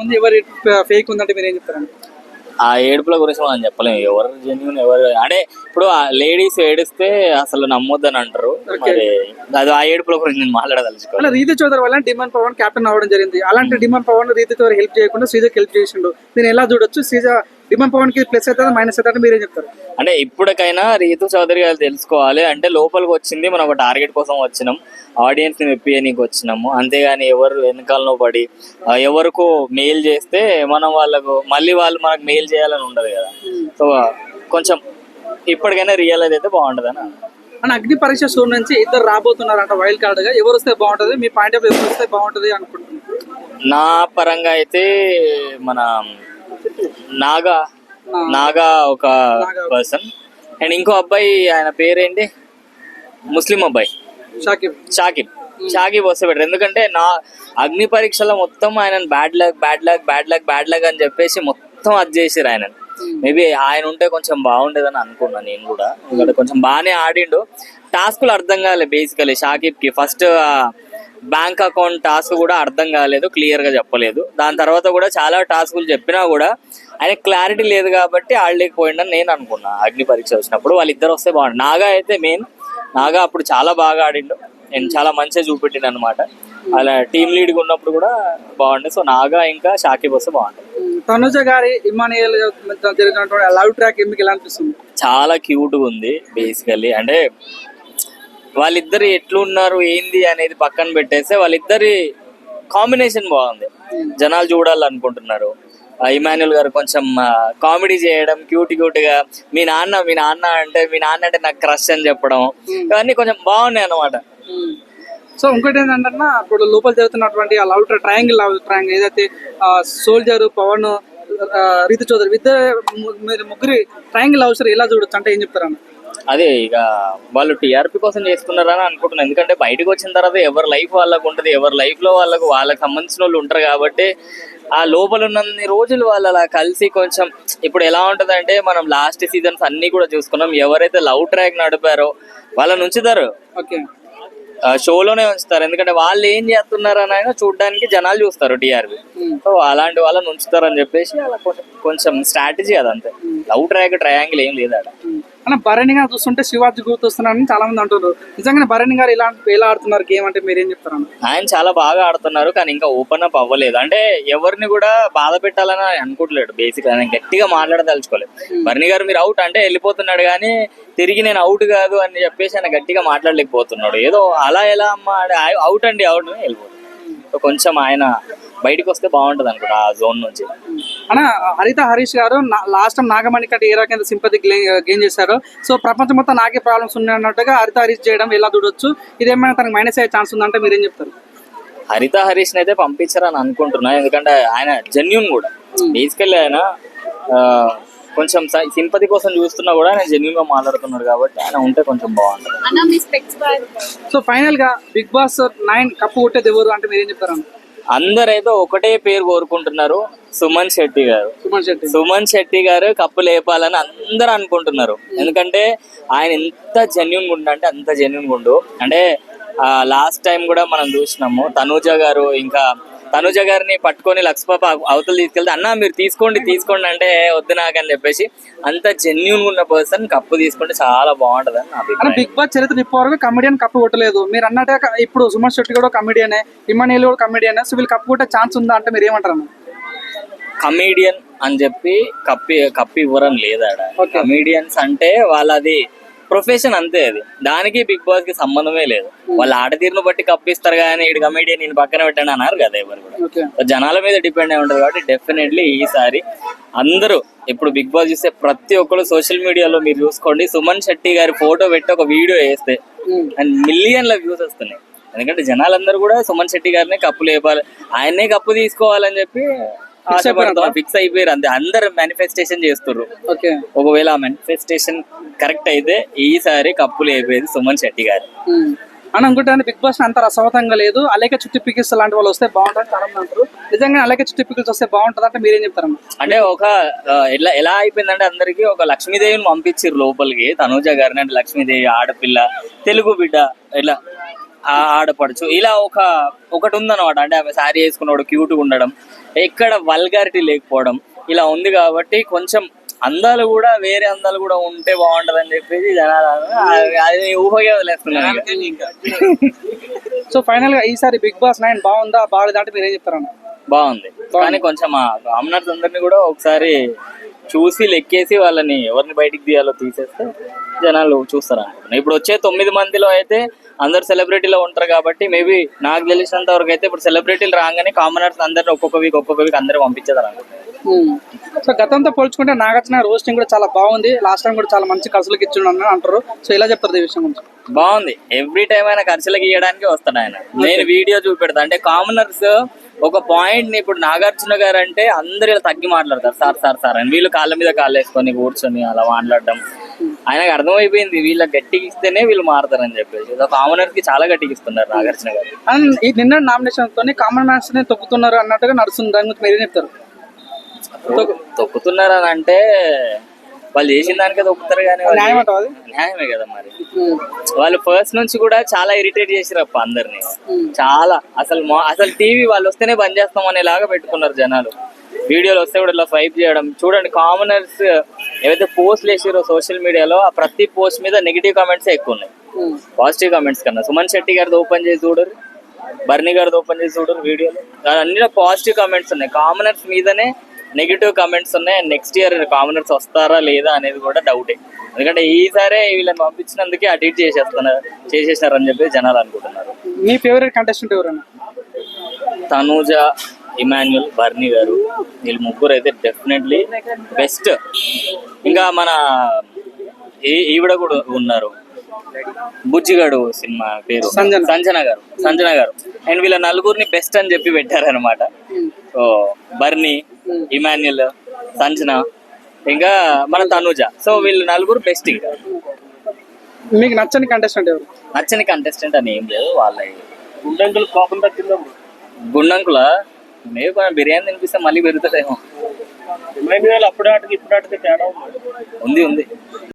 ఉంది ఎవరి ఫేక్ ఉందంటే మీరు ఏం చెప్తారండి? ఆ ఏడుపుల గురించి మనం చెప్పలేము ఎవరు జెన్యున్ ఎవరు అంటే ఇప్పుడు ఆ లేడీస్ ఏడిస్తే అసలు నమ్మొద్దని అంటారు. మరి అది ఆ ఏడుపుల గురించి నేను మాట్లాడదలుచుకోవాలి రీతి చౌదరి వల్ల డిమాండ్ పవన్ కెప్టెన్ అవ్వడం జరిగింది. అలాంటి డిమాండ్ పవన్ రీతి చౌదరి హెల్ప్ చేయకుండా శ్రీజకి హెల్ప్ చేసిండు. దీన్ని ఎలా చూడొచ్చు? శ్రీజ డిమాండ్ పవన్కి ప్లస్ అవుతుందా మైనస్ అవుతుందా మీరేం చెప్తారు. అంటే ఇప్పటికైనా రీతు చౌదరి గారు తెలుసుకోవాలి. అంటే లోపలికి వచ్చింది మనం ఒక టార్గెట్ కోసం వచ్చినాం. ఆడియన్స్ని మెప్పియనీకి వచ్చినాము. అంతేగాని ఎవరు వెనకాలలో పడి ఎవరికో మెయిల్ చేస్తే మనం వాళ్ళకు మళ్ళీ వాళ్ళు మనకు మెయిల్ చేయాలని ఉండదు కదా. సో కొంచెం ఇప్పటికైనా రియలైజ్ అయితే బాగుంటుంది అని. అని అగ్ని పరీక్ష షో నుంచి ఇద్దరు రాబోతున్నారంట వైల్డ్ కార్డ్గా. ఎవరు వస్తే బాగుంటది? మీ పాయింట్ ఆఫ్ ఎవరు వస్తే బాగుంటది అనుకుంటున్నాను నా పరంగా అయితే మన నాగా. నాగా ఒక పర్సన్. అండ్ ఇంకో అబ్బాయి ఆయన పేరేంటి? ముస్లిం అబ్బాయి. షాకిబ్. షాకిబ్. షాకిబ్ వస్తే బెటర్ ఎందుకంటే నా అగ్ని పరీక్షలో మొత్తం ఆయన bad luck bad luck bad luck bad luck అని చెప్పేసి మొత్తం అది చేసిరు ఆయన మేబీ ఆయన ఉంటే కొంచెం బాగుండేదని అనుకున్నా నేను కూడా. ఎందుకంటే కొంచెం బాగానే ఆడిండు. టాస్కులు అర్థం కాలేదు బేసికలీ షాకిబ్కి ఫస్ట్ బ్యాంక్ అకౌంట్ టాస్క్ కూడా అర్థం కాలేదు క్లియర్గా చెప్పలేదు. దాని తర్వాత కూడా చాలా టాస్కులు చెప్పినా కూడా ఆయన క్లారిటీ లేదు కాబట్టి ఆడలేకపోయిండని నేను అనుకున్నా. అగ్ని పరీక్ష వచ్చినప్పుడు వాళ్ళిద్దరు వస్తే బాగుండు. నాగా అయితే మెయిన్ నాగా అప్పుడు చాలా బాగా ఆడిండు. నేను చాలా మంచిగా చూపెట్టిండు అనమాట అలా టీమ్ లీడ్గా ఉన్నప్పుడు కూడా బాగుండే. సో నాగా ఇంకా షాకిబ్ వస్తే బాగుంటుంది తనుజ గారి ఇమానియల్ జరిగినటువంటి లవ్ ట్రాక్ మీకు ఎలా అనిపిస్తుంది? చాలా క్యూట్గా ఉంది బేసికల్లీ అంటే వాళ్ళిద్దరు ఎట్లున్నారు ఏంది అనేది పక్కన పెట్టేస్తే వాళ్ళిద్దరి కాంబినేషన్ బాగుంది. జనాలు చూడాలనుకుంటున్నారు. ఇమాన్యుల్ గారు కొంచెం కామెడీ చేయడం క్యూట్ క్యూట్గా మీ నాన్న మీ నాన్న అంటే మీ నాన్న అంటే నాకు క్రష్ అని చెప్పడం. ఇవన్నీ కొంచెం బాగున్నాయి అన్నమాట. సో ఇంకోటి ఏంటంటే ఇప్పుడు లోపల జరుగుతున్నటువంటి ఆ లవ్ ట్రయాంగిల్ లవ్ ట్రయాంగిల్ ఏదైతే సోల్జర్ పవన్ రీతి చౌదరి ఇద్దరు మీరు ముగ్గురి ట్రయాంగిల్ లవ్ ఎలా చూడొచ్చు? అంటే ఏం చెప్తారన్న? అదే ఇక వాళ్ళు టీఆర్పీ కోసం చేస్తున్నారని అనుకుంటున్నాను ఎందుకంటే బయటకు వచ్చిన తర్వాత ఎవరి లైఫ్ వాళ్ళకు ఉంటుంది ఎవరి లైఫ్లో వాళ్ళకు వాళ్ళకి సంబంధించిన వాళ్ళు ఉంటారు కాబట్టి ఆ లోపల ఉన్నన్ని రోజులు వాళ్ళు అలా కలిసి కొంచెం ఇప్పుడు ఎలా ఉంటది అంటే మనం లాస్ట్ సీజన్స్ అన్ని కూడా చూసుకున్నాం. ఎవరైతే లవ్ ట్రాక్ నడిపారో వాళ్ళని ఉంచుతారు. ఓకే. ఆ షోలోనే ఉంచుతారు. ఎందుకంటే వాళ్ళు ఏం చేస్తున్నారు అని అయినా చూడడానికి జనాలు చూస్తారు టీఆర్పీ. సో అలాంటి వాళ్ళని ఉంచుతారని చెప్పేసి అలా కొంచెం స్ట్రాటజీ అదంతే. లవ్ ట్రాక్ ట్రయాంగిల్ ఏం లేదు అన్న భరణి గారు చూస్తుంటే శివాజీ గుర్తొస్తున్నారని చాలా మంది అంటున్నారు. నిజంగానే భరణి గారు ఎలా ఎలా ఆడుతున్నారు గేమ్ అంటే మీరు ఏం చెప్తారన్న ఆయన చాలా బాగా ఆడుతున్నారు కానీ ఇంకా ఓపెన్ అప్ అవ్వలేదు. అంటే ఎవరిని కూడా బాధ పెట్టాలని ఆయన అనుకోవట్లేడు బేసిక్ ఆయన గట్టిగా మాట్లాడదలుచుకోలేదు. బర్ని గారు మీరు అవుట్ అంటే వెళ్ళిపోతున్నాడు కానీ తిరిగి నేను అవుట్ కాదు అని చెప్పేసి ఆయన గట్టిగా మాట్లాడలేకపోతున్నాడు. ఏదో అలా ఎలా అమ్మా అవుట్ అండి అవుట్ అని వెళ్ళిపోతుంది. సో కొంచెం ఆయన బయటకు వస్తే బాగుంటది అనుకుంటా ఆ జోన్ నుంచి. అన్న హరిత హరీష్ గారు లాస్ట్ టైం నాగమణి కంటే ఏ రకమైన సింపతి గెయిన్ చేశారు. సో ప్రపంచం మొత్తం నాకే ప్రాబ్లమ్స్ ఉన్నాయి అన్నట్టుగా హరిత హరీష్ చేయడం ఎలా చూడొచ్చు? ఇదేమైనా తనకు మైనస్ అయ్యే ఛాన్స్ ఉందంటే మీరేం చెప్తారు? హరిత హరీష్ అయితే పంపించారని అనుకుంటున్నా. ఎందుకంటే ఆయన జెన్యున్ కూడా. బేసికల్లీ ఆయన కొంచెం సింపతి కోసం చూస్తున్నా కూడా ఆయన జెన్యున్గా మాట్లాడుతున్నాడు కాబట్టి ఆయన ఉంటే కొంచెం బాగుంటుంది. సో ఫైనల్గా బిగ్ బాస్ నైన్ కప్పు కొట్టేది ఎవరు అంటే మీరేం చెప్తారు అన్న? అందరైతే ఒకటే పేరు కోరుకుంటున్నారు సుమన్ శెట్టి గారు. సుమన్ శెట్టి. సుమన్ శెట్టి గారు కప్పు లేపాలని అందరూ అనుకుంటున్నారు. ఎందుకంటే ఆయన ఎంత జెన్యున్ గుండు అంటే అంత జెన్యున్ గుండు. అంటే లాస్ట్ టైం కూడా మనం చూసినాము తనూజ గారు ఇంకా తనుజ గారిని పట్టుకొని లక్ష్మపాప అవతల తీసుకెళ్తే అన్న మీరు తీసుకోండి తీసుకోండి అంటే వద్దు నాకు అని చెప్పేసి అంత జెన్యున్ ఉన్న పర్సన్ కప్పు తీసుకుంటే చాలా బాగుంటది అని బిగ్ బాస్ చరిత్ర ఇప్పటి వరకు కమెడియన్ కప్పు కొట్టలేదు. మీరు అన్నట్టే ఇప్పుడు సుమన్ శెట్టి కూడా కమెడియనే ఇమానియల్ కూడా కమెడియనే సో వీళ్ళు కప్పు కొట్టే ఛాన్స్ ఉందా అంటే మీరు ఏమంటారు అన్న? కమీడియన్ అని చెప్పి కప్పి కప్పి ఇవ్వరం Okay. కమీడియన్స్ అంటే వాళ్ళది ప్రొఫెషన్ అంతే అది. దానికి బిగ్ బాస్కి సంబంధమే లేదు. వాళ్ళ ఆట తీరును బట్టి కప్పిస్తారు కానీ ఇటు కమీడియన్ నేను పక్కన పెట్టండి అన్నారు కదా ఎవరు కూడా. జనాల మీద డిపెండ్ అయి ఉంటుంది కాబట్టి డెఫినెట్లీ ఈసారి అందరూ ఇప్పుడు బిగ్ బాస్ చూస్తే ప్రతి ఒక్కరు సోషల్ మీడియాలో మీరు చూసుకోండి. సుమన్ శెట్టి గారి ఫోటో పెట్టి ఒక వీడియో వేస్తే అండ్ మిలియన్ల వ్యూస్ వస్తున్నాయి. ఎందుకంటే జనాలందరూ కూడా సుమన్ శెట్టి గారినే కప్పు లేపాలి ఆయన్నే కప్పు తీసుకోవాలని చెప్పి ఆశపడతాం ఫిక్స్ అయిపోయారు. అంతే. అందరు మేనిఫెస్టేషన్ ఓకే. ఒకవేళ ఆ మేనిఫెస్టేషన్ కరెక్ట్ అయితే ఈసారి కప్పు లేపేది సుమన్ శెట్టి గారు. అని అనుకుంటే బిగ్ బాస్ అంత రసవతంగా లేదు. అలాగే చుట్టి పికిల్స్ లాంటి వాళ్ళు వస్తే బాగుంటుంది చాలా మంది అంటారు. నిజంగా అలాగే చుట్టి పికిల్స్ వస్తే బాగుంటుంది అంటే మీరేం చెప్తారన్న అంటే ఒక ఎలా ఎలా అయిపోయిందంటే అందరికి ఒక లక్ష్మీదేవిని పంపించారు లోపలికి. తనూజ గారిని అంటే లక్ష్మీదేవి ఆడపిల్ల తెలుగు బిడ్డ ఇట్లా ఆ ఆడపడుచు. ఇలా ఒక ఒకటి ఉందన్నమాట. అంటే ఆమె శారీ వేసుకున్నాడు క్యూట్గా ఉండడం ఎక్కడ వల్గారిటీ లేకపోవడం ఇలా ఉంది కాబట్టి కొంచెం అందాలు కూడా వేరే అందాలు కూడా ఉంటే బాగుంటది అని చెప్పేసి జనాలు అది- అది ఊహగా వదిలేస్తున్నాను ఇక. సో ఫైనల్గా ఈసారి బిగ్ బాస్ నైన్ బాగుందా? బాగాలేదా? అంటే మీరు ఏం చెప్తారన్న? బాగుంది. కానీ కొంచెం ఆ కామనర్స్ అందరినీ కూడా ఒకసారి చూసి లెక్కేసి వాళ్ళని ఎవరిని బయటికి తీయాలో తీసేస్తే జనాలు చూస్తారు అనుకుంటున్నాను ఇప్పుడు వచ్చే తొమ్మిది మందిలో అయితే అందరు సెలబ్రిటీలో ఉంటారు కాబట్టి మేబీ నాకు తెలిసినంత వరకు అయితే ఇప్పుడు సెలబ్రిటీలు రాగానే కామనర్స్ అందరిని ఒక్కొక్క వీక్ ఒక్కొక్క వీక్ అందరూ పంపించేదారు అనుకుంటున్నాను సో గతంతో పోల్చుకుంటే నాగార్జున రోస్టింగ్ కూడా చాలా బాగుంది. లాస్ట్ టైం కూడా చాలా మంచి ఖర్చులకు ఇచ్చిండు అని అంటారు. సో ఇలా చెప్తారు ఈ విషయం గురించి బాగుంది. ఎవ్రీ టైం ఆయన ఖర్చులకి ఇవ్వడానికి వస్తాడు ఆయన. నేను వీడియో చూపెడతా. అంటే కామనర్స్ ఒక పాయింట్ని ఇప్పుడు నాగార్జున గారు అంటే అందరు ఇలా తగ్గి మాట్లాడతారు. సార్ సార్ సార్ అని. వీళ్ళు కాళ్ళ మీద కాళ్ళు వేసుకొని కూర్చొని అలా మాట్లాడడం. ఆయనకు అర్థమైపోయింది. వీళ్ళ గట్టికి ఇస్తేనే వీళ్ళు మారుతారని చెప్పేసి. కామనర్కి చాలా గట్టికి ఇస్తున్నారు నాగార్జున గారు. నిన్న నామినేషన్ తోని కామన్ మ్యాన్స్ని తొక్కుతున్నారు అన్నట్టుగా నడుస్తుంది. దాని గురించి మీరు చెప్తారు? తొక్కుతున్నారు అని అంటే వాళ్ళు చేసిన దానికే తొక్కుతారు కానీ? న్యాయమే కదా మరి. వాళ్ళు ఫస్ట్ నుంచి కూడా చాలా ఇరిటేట్ చేసిరప్ప అందరిని. చాలా. అసలు అసలు టీవీ వాళ్ళు వస్తేనే బంద్ చేస్తాం అనేలాగా పెట్టుకున్నారు జనాలు. వీడియోలు వస్తే కూడా ఇలా స్వైప్ చేయడం. చూడండి కామనర్స్ ఏవైతే పోస్ట్లు వేసారో సోషల్ మీడియాలో ఆ ప్రతి పోస్ట్ మీద నెగిటివ్ కామెంట్స్ ఎక్కువ ఉన్నాయి. పాజిటివ్ కామెంట్స్ కన్నా. సుమన్ శెట్టి గారిది ఓపెన్ చేసి చూడరు. బర్నీ గారిది ఓపెన్ చేసి చూడరు వీడియోలు. అన్ని పాజిటివ్ కామెంట్స్ ఉన్నాయి. కామనర్స్ మీదనే నెగిటివ్ కామెంట్స్ ఉన్నాయి. నెక్స్ట్ ఇయర్ కామనర్స్ వస్తారా లేదా అనేది కూడా డౌటే ఎందుకంటే ఈసారే వీళ్ళని పంపించినందుకే అటు ఇటు చేసేస్తున్నారు చేసేసారు అని చెప్పి జనాలు అనుకుంటున్నారు. మీ ఫేవరెట్ కంటెస్టెంట్ ఎవరైనా తనూజ ఇమాన్యుల్ బర్నీ గారు వీళ్ళు ముగ్గురు అయితే డెఫినెట్లీ బెస్ట్ ఇంకా మన ఈ- ఈవిడ కూడా ఉన్నారు. బుజ్జిగాడు సినిమా పేరు. సంజన. సంజన గారు. సంజన గారు. అండ్ వీళ్ళ నలుగురిని బెస్ట్ అని చెప్పి పెట్టారనమాట సో బర్నీ ఇమాన్యుల్ సంజన ఇంకా మన తనూజ. సో వీళ్ళు నలుగురు బెస్ట్ ఇంకా. మీకు నచ్చని కంటెస్టెంట్ ఎవరు? నచ్చని కంటెస్టెంట్ అని ఏం లేదు వాళ్ళ. గుండంకులు కోపం తగ్గిందా గుండంకుల మేబీ కొంచెం బిర్యానీ తినిపిస్తే మళ్ళీ పెరుగుతుందేమో. అప్పుడే ఆటకి ఇప్పుడు ఆటకి తేడా ఉంది? ఉంది ఉంది.